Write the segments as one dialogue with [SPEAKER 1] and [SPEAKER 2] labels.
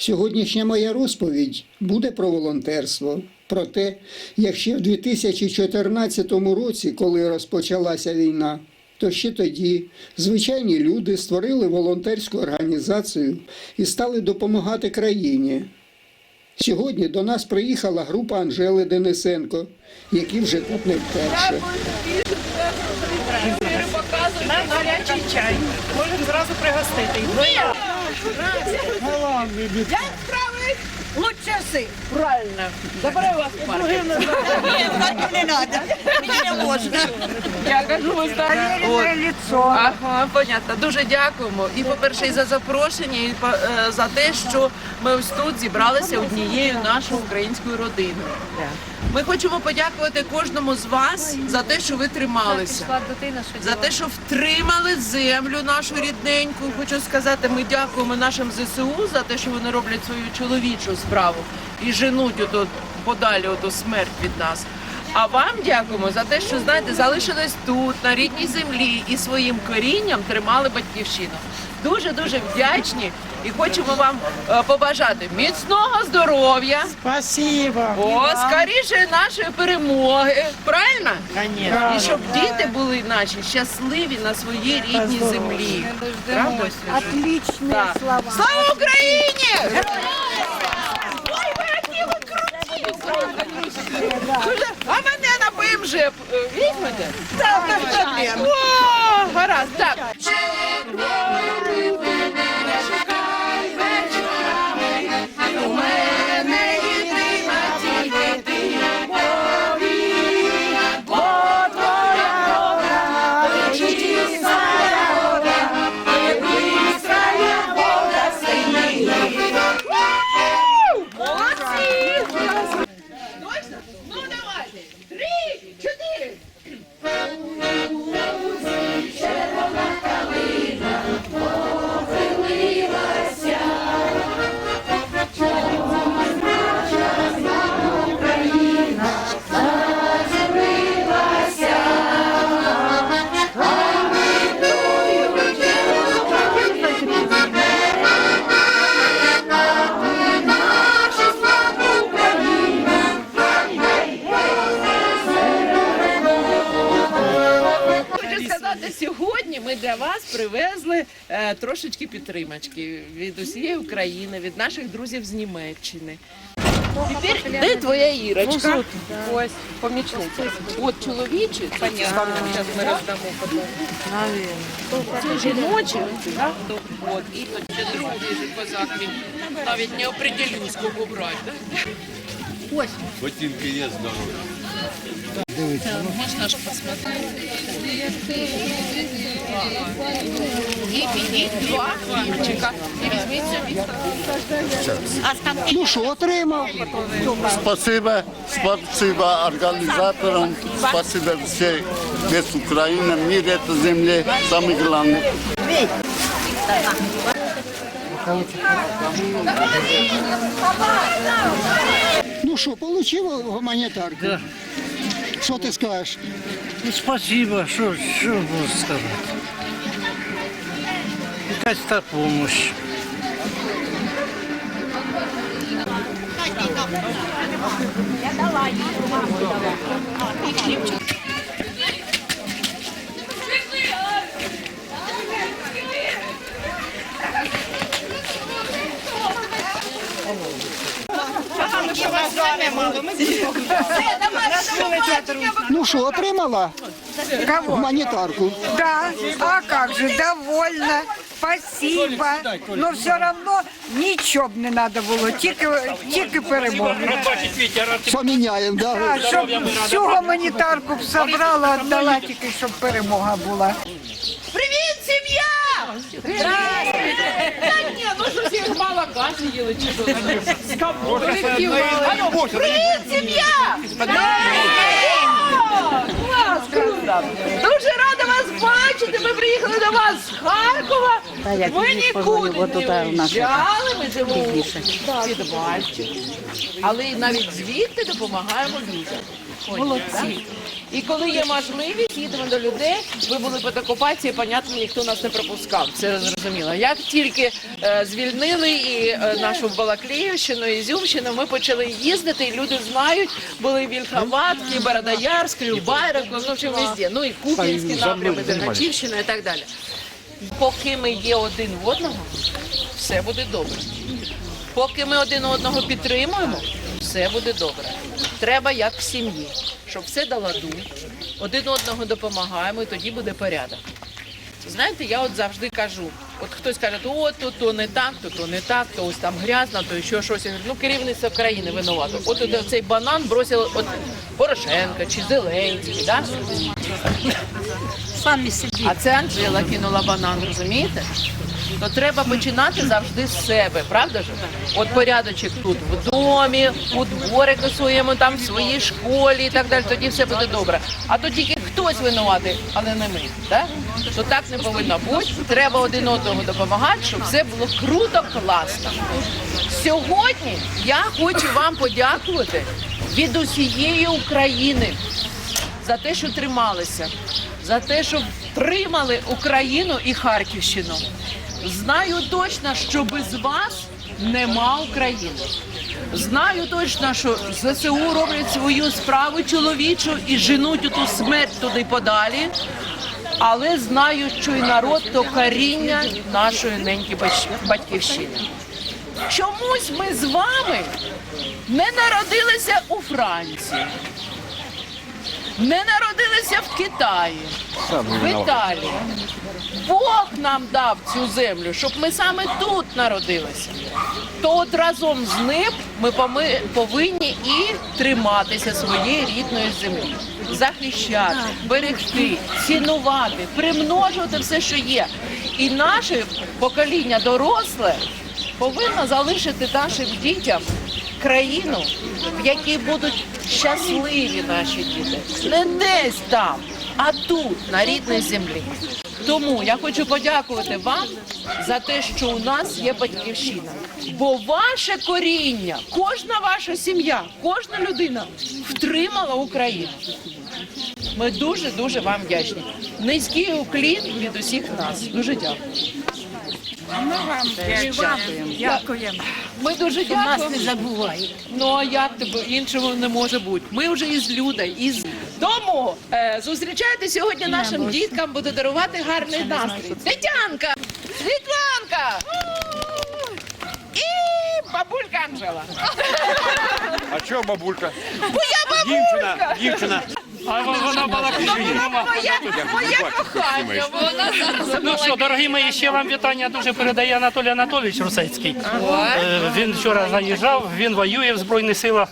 [SPEAKER 1] Сьогоднішня моя розповідь буде про волонтерство, про те, як ще в 2014 році, коли розпочалася війна, то ще тоді звичайні люди створили волонтерську організацію і стали допомагати країні. Сьогодні до нас приїхала група Анжели Денисенко, які вже тут не вперше.
[SPEAKER 2] Нам гарячий чай. Можемо зразу пригостити.
[SPEAKER 3] Як справи? Лучше си.
[SPEAKER 2] Правильно. Добре у вас парки.
[SPEAKER 3] Ні, так не треба. Мені не можна.
[SPEAKER 2] Я кажу, так.
[SPEAKER 3] Проверенное лицо.
[SPEAKER 2] Ага, понятно. Дуже дякуємо. І, по-перше, і за запрошення, і е, за те, що ми ось тут зібралися однією нашою українською родиною. Ми хочемо подякувати кожному з вас за те, що ви трималися. За те, що втримали землю нашу рідненьку. Хочу сказати, ми дякуємо нашим ЗСУ за те, що вони роблять свою чоловічу справу і женуть оту подалі оту смерть від нас. А вам дякуємо за те, що знаєте, залишились тут, на рідній землі, і своїм корінням тримали батьківщину. Дуже дуже вдячні і хочемо вам е, побажати міцного здоров'я.
[SPEAKER 4] Спасибо.
[SPEAKER 2] О, скоріше нашої перемоги. Правильно?
[SPEAKER 4] Конечно.
[SPEAKER 2] І щоб діти були наші щасливі на своїй рідній землі. Правда?
[SPEAKER 3] Отличные
[SPEAKER 2] Так.
[SPEAKER 3] слова.
[SPEAKER 2] Слава Україні! Ой, ви які ви круті! А мене на ПМЖ е, візьмете? Так. О, гаразд, привезли е, трошечки підтримочки від усієї України, від наших друзів з Німеччини. Тепер де твоя Ірочка? Ось помічниця. От чоловічі, це вам зараз ми роздамо потім. Це жіночі, да? От, і тут ще другий же козак, він навіть не определюсь, кого брати. Да?
[SPEAKER 5] Ботинки є здорові.
[SPEAKER 2] Можна ж посмотрети.
[SPEAKER 1] Ну що, отримав?
[SPEAKER 5] Спасибо, спасибо организаторам, спасибо всей весь Украина, мир это земле, самое главное.
[SPEAKER 1] Ну що, отримав гуманітарку?
[SPEAKER 4] Да.
[SPEAKER 1] Що ти скажеш?
[SPEAKER 4] Ну, спасибо, что, что можно сказать. Якась та помощь.
[SPEAKER 1] Ну що, отримала? Гуманітарку.
[SPEAKER 6] Да, а как же, довольна, спасибо. Но все равно нічого б не треба було, тільки, тільки перемоги.
[SPEAKER 1] Поміняємо, да?
[SPEAKER 6] А, щоб всю гуманітарку б забрала, віддала тільки, щоб перемога була.
[SPEAKER 2] Та ні, ну що всі молока їли чи що? З. Привіт, сім'я! Клас, круто! Дуже рада вас бачити. Ми приїхали до вас з Харкова. Ми нікуди не виїжджали, ми живемо в Підвальчику. Але навіть звідти допомагаємо людям. Молодці. І коли є можливість, їдемо до людей. Ви були під окупацією, понятно, ніхто нас не пропускав. Це зрозуміло. Як тільки е, звільнили і е, нашу Балакліївщину, і Зюмщину, ми почали їздити, і люди знають, були Вільховатки, Бородоярськ, Любайрок, ну, в общем, везде. Ну і Куп'янські напрями, Дергачівщина і так далі. Поки ми є один в одного, все буде добре. Поки ми один одного підтримуємо, все буде добре. Треба як в сім'ї, щоб все до ладу, один одного допомагаємо, і тоді буде порядок. Знаєте, я от завжди кажу: от хтось каже, о, то, то не так, то, то не так, то ось там грязно, то ще щось. Я говорю, Ну, керівництво країни винувато. От, от цей банан бросили от Порошенка чи Зеленський, да?
[SPEAKER 3] Самі собі.
[SPEAKER 2] А це Анжела кинула банан, розумієте? То треба починати завжди з себе, правда ж? От порядочок тут в домі, у дворику своєму, там в своїй школі і так далі. Тоді все буде добре. А то тільки хтось винуватий, але не ми. Так? То так не повинно бути. Треба один одному допомагати, щоб все було круто, класно. Сьогодні я хочу вам подякувати від усієї України за те, що трималися, за те, що втримали Україну і Харківщину. Знаю точно, що без вас нема України. Знаю точно, що ЗСУ роблять свою справу чоловічу і женуть у ту смерть туди подалі. Але знаю, що і народ то коріння нашої неньки батьківщини. Чомусь ми з вами не народилися у Франції не народилися в Китаї, в Італії. Бог нам дав цю землю, щоб ми саме тут народилися. То от разом з ним ми повинні і триматися своєї рідної землі, захищати, берегти, цінувати, примножувати все, що є. І наше покоління доросле повинно залишити нашим дітям країну, в якій будуть щасливі наші діти. Не десь там, а тут, на рідній землі. Тому я хочу подякувати вам за те, що у нас є батьківщина. Бо ваше коріння, кожна ваша сім'я, кожна людина втримала Україну. Ми дуже дуже вам вдячні. Низький уклін від усіх нас. Дуже дякую.
[SPEAKER 3] Дякуємо.
[SPEAKER 2] Ми дуже дякуємо.
[SPEAKER 3] Нас не забуває.
[SPEAKER 2] Ну а як тебе іншого не може бути? Ми вже із людей, із тому е, зустрічайте сьогодні нашим діткам, буде дарувати гарний настрій. Тетянка, Світланка і бабулька Анжела.
[SPEAKER 7] А чого бабулька?
[SPEAKER 2] Бо я бабулька.
[SPEAKER 7] дівчина.
[SPEAKER 4] А вона балакає.
[SPEAKER 2] Моє, моє кохання. Вона зараз
[SPEAKER 4] Ну що, дорогі мої, ще вам вітання дуже передає Анатолій Анатолійович Русецький. Е, Він вчора заїжджав, він воює в Збройних силах.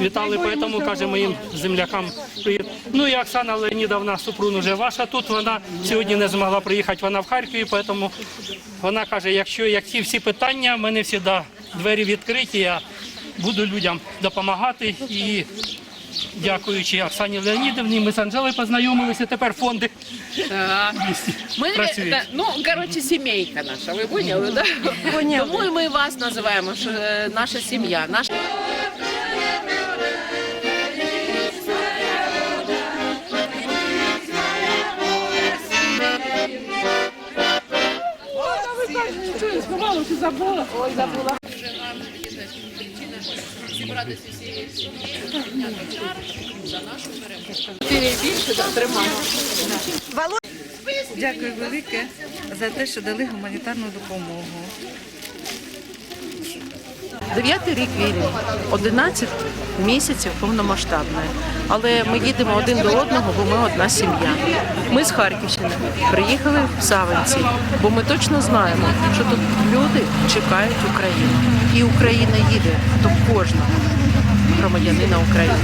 [SPEAKER 4] Вітали, тому каже моїм землякам. привіт. Ну і Оксана Леонідовна Супрун уже ваша тут. Вона сьогодні не змогла приїхати, вона в Харкові, тому вона каже, якщо як ці всі питання, в мене завжди двері відкриті, я буду людям допомагати і. Дякуючи Оксані Леонідовні, ми з Анжелою познайомилися. Тепер фонди
[SPEAKER 2] Ми,
[SPEAKER 4] Працюють.
[SPEAKER 2] та, ну, коротше, сімейка наша, ви поняли, да? Тому і ми вас називаємо, що е, наша сім'я. Наша... Ой, забула. Дуже причина зібратися підняти чар, за нашу перемогу. Ти більше тримаєш.
[SPEAKER 8] Дякую велике за те, що дали гуманітарну допомогу.
[SPEAKER 2] Дев'ятий рік війни, 11 місяців повномасштабної. Але ми їдемо один до одного, бо ми одна сім'я. Ми з Харківщини приїхали в Савинці, бо ми точно знаємо, що тут люди чекають Україну. І Україна їде до кожного громадянина України.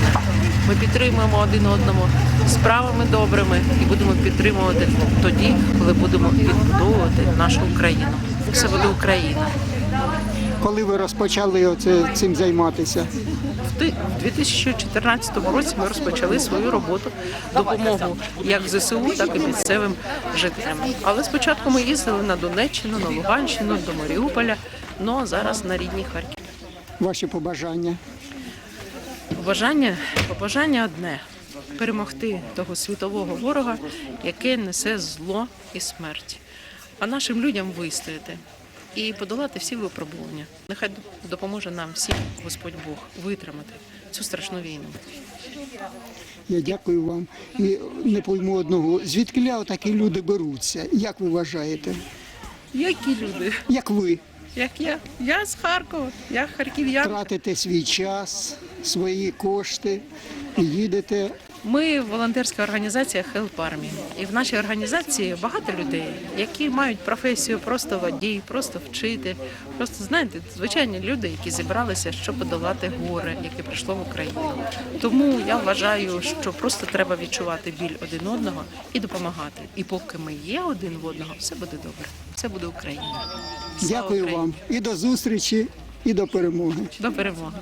[SPEAKER 2] Ми підтримуємо один одному справами добрими і будемо підтримувати тоді, коли будемо відбудовувати нашу Україну. Все буде Україна.
[SPEAKER 1] Коли ви розпочали оце, цим займатися?
[SPEAKER 2] В 2014 році ми розпочали свою роботу допомогу як ЗСУ, так і місцевим жителям. Але спочатку ми їздили на Донеччину, на Луганщину, до Маріуполя. Ну а зараз на рідній Харків.
[SPEAKER 1] Ваші побажання?
[SPEAKER 2] Побажання, побажання одне перемогти того світового ворога, який несе зло і смерть, а нашим людям вистояти і подолати всі випробування. Нехай допоможе нам всім Господь Бог витримати цю страшну війну.
[SPEAKER 1] Я дякую вам. І не пойму одного, звідки такі люди беруться? Як ви вважаєте?
[SPEAKER 2] Які люди?
[SPEAKER 1] Як ви
[SPEAKER 2] Як я? Я з Харкова, я харків'янка.
[SPEAKER 1] тратите свій час, свої кошти і їдете?
[SPEAKER 2] Ми волонтерська організація Help Army. І в нашій організації багато людей, які мають професію просто водій, просто вчитель, просто знаєте, звичайні люди, які зібралися, щоб подолати горе, яке прийшло в Україну. Тому я вважаю, що просто треба відчувати біль один одного і допомагати. І поки ми є один в одного, все буде добре. Все буде Україна.
[SPEAKER 1] Дякую
[SPEAKER 2] Україні!
[SPEAKER 1] вам і до зустрічі, і до перемоги.
[SPEAKER 2] До перемоги.